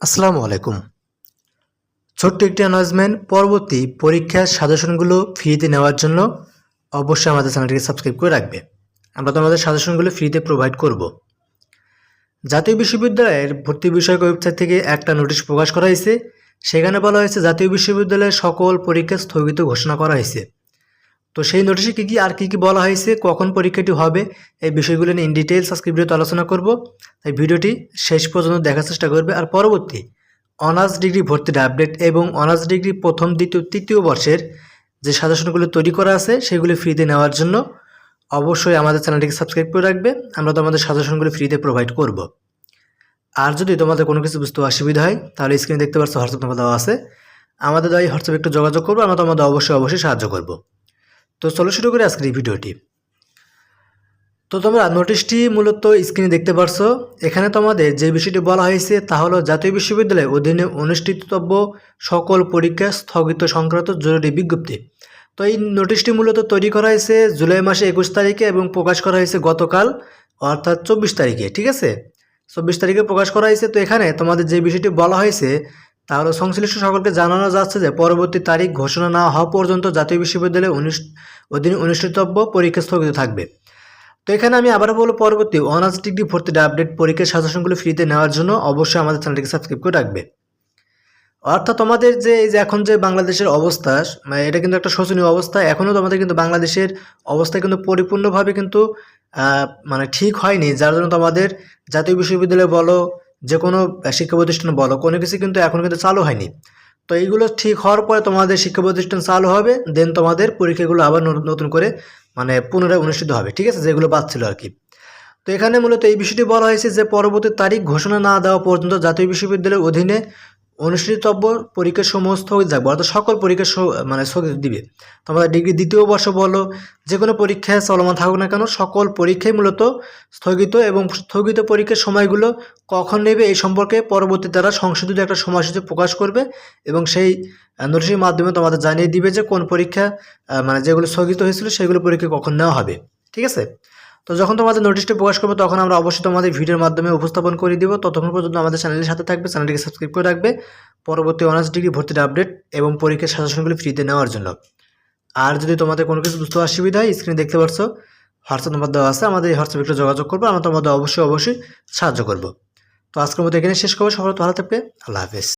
আসসালামু আলাইকুম। ছোট্ট একটি অ্যানাউন্সমেন্ট পরবর্তী পরীক্ষার সাজেশনগুলো ফ্রিতে নেওয়ার জন্য অবশ্যই আমাদের চ্যানেলটিকে সাবস্ক্রাইব করে রাখবে। আমরা তোমাদের সাজেশনগুলো ফ্রিতে প্রোভাইড করব। জাতীয় বিশ্ববিদ্যালয়ের ভর্তি বিষয়ক ওয়েবসাইট থেকে একটা নোটিশ প্রকাশ করা হয়েছে। সেখানে বলা হয়েছে, জাতীয় বিশ্ববিদ্যালয়ের সকল পরীক্ষা স্থগিত ঘোষণা করা হয়েছে। তো সেই নোটিশে কী কী আর কী কী বলা হয়েছে, কখন পরীক্ষাটি হবে, এই বিষয়গুলো নিয়ে ইন ডিটেলস আজকে ভিডিওতে আলোচনা করব। তাই ভিডিওটি শেষ পর্যন্ত দেখার চেষ্টা করবে। আর পরবর্তী অনার্স ডিগ্রি ভর্তির আপডেট এবং অনার্স ডিগ্রি প্রথম, দ্বিতীয়, তৃতীয় বর্ষের যে সাজেশনগুলো তৈরি করা আছে, সেগুলি ফ্রিতে নেওয়ার জন্য অবশ্যই আমাদের চ্যানেলটিকে সাবস্ক্রাইব করে রাখবে। আমরা তোমাদের সাজেশনগুলো ফ্রিতে প্রোভাইড করব। আর যদি তোমাদের কোনো কিছু বুঝতে অসুবিধা হয়, তাহলে স্ক্রিনে দেখতে পাচ্ছ হোয়াটসঅ্যাপ নাম্বার দেওয়া আছে। আমাদের দ্বারা হোয়াটসঅ্যাপে একটু যোগাযোগ করব, আমরা তোমাদের অবশ্যই অবশ্যই সাহায্য করব। তো চলো শুরু করি আজকের এই ভিডিওটি। তো তোমরা নোটিশটি মূলত স্ক্রিনে দেখতে পারছ। এখানে তোমাদের যে বিষয়টি বলা হয়েছে তা হলো জাতীয় বিশ্ববিদ্যালয়ের অধীনে অনুষ্ঠিতব্য সকল পরীক্ষা স্থগিত সংক্রান্ত জরুরি বিজ্ঞপ্তি। তো এই নোটিশটি মূলত তৈরি করা হয়েছে জুলাই মাসে একুশ তারিখে এবং প্রকাশ করা হয়েছে গতকাল, অর্থাৎ চব্বিশ তারিখে, ঠিক আছে? চব্বিশ তারিখে প্রকাশ করা হয়েছে। তো এখানে তোমাদের যে বিষয়টি বলা হয়েছে তাহলে সংশ্লিষ্ট সকলকে জানানো যাচ্ছে যে পরবর্তী তারিখ ঘোষণা না হওয়া পর্যন্ত জাতীয় বিশ্ববিদ্যালয়ে অধীনে অনুষ্ঠিতব্য পরীক্ষা স্থগিত থাকবে। তো এখানে আমি আবারও বলব, পরবর্তী অনার্স ডিগ্রি ভর্তির আপডেট পরীক্ষার সাজেশনগুলো ফ্রিতে নেওয়ার জন্য অবশ্যই আমাদের চ্যানেলটিকে সাবস্ক্রাইব করে রাখবে। অর্থাৎ তোমাদের যে, এই যে এখন যে বাংলাদেশের অবস্থা মানে এটা কিন্তু একটা শোচনীয় অবস্থা, এখনও তোমাদের কিন্তু বাংলাদেশের অবস্থা কিন্তু পরিপূর্ণভাবে কিন্তু মানে ঠিক হয়নি, যার জন্য তোমাদের জাতীয় বিশ্ববিদ্যালয় বলো যে কোনো শিক্ষা প্রতিষ্ঠান বলো, কোনো কিছু কিন্তু এখন কিন্তু চালু হয়নি। তো এইগুলো ঠিক হওয়ার পরে তোমাদের শিক্ষা প্রতিষ্ঠান চালু হবে দেন তোমাদের পরীক্ষাগুলো আবার নতুন- করে মানে পুনরায় অনুষ্ঠিত হবে, ঠিক আছে? যেগুলো ছিল আর কি তো এখানে মূলত এই বিষয়টি বলা হয়েছে যে পরবর্তী তারিখ ঘোষণা না দেওয়া পর্যন্ত জাতীয় বিশ্ববিদ্যালয়ের অধীনে অনুষ্ঠিতব্য পরীক্ষার সমূহ স্থগিত থাকবে, অর্থাৎ সকল পরীক্ষা মানে স্থগিত দিবে। তোমাদের ডিগ্রি দ্বিতীয় বর্ষ বলো যে কোনো পরীক্ষায় চলমান থাকুক না কেন, সকল পরীক্ষাই মূলত স্থগিত এবং স্থগিত পরীক্ষার সময়গুলো কখন নেবে এই সম্পর্কে পরবর্তী তারা সংশোধিত একটা সময়সূচি প্রকাশ করবে এবং সেই নোটিশের মাধ্যমে তোমাদের জানিয়ে দিবে যে কোন পরীক্ষা মানে যেগুলো স্থগিত হয়েছিল, সেগুলো পরীক্ষা কখন নেওয়া হবে। ঠিক আছে? তো যখন তোমাদের নোটিশটি প্রকাশ করবে, তখন আমরা অবশ্যই তোমাদের ভিডিওর মাধ্যমে উপস্থাপন করে দিব। ততক্ষণ পর্যন্ত আমাদের চ্যানেলের সাথে থাকবে চ্যানেলটিকে সাবস্ক্রাইব করে রাখবে। পরবর্তী অনার্স ডিগ্রি ভর্তির আপডেট এবং পরীক্ষার শাসনগুলি ফ্রিতে নেওয়ার জন্য। আর যদি তোমাদের কোনো কিছু বুঝতে অসুবিধা হয় স্ক্রিনে দেখতে পাচ্ছ, হোয়াটসঅ্যাপ নাম্বার দেওয়া আছে, আমাদের এই হোয়াটসঅ্যাপে একটু যোগাযোগ করব, আমরা তোমাদের অবশ্যই অবশ্যই সাহায্য করব। তো আজকের মতো এখানে শেষ করব। সবাই ভালো থাকবে, আল্লাহ হাফেজ।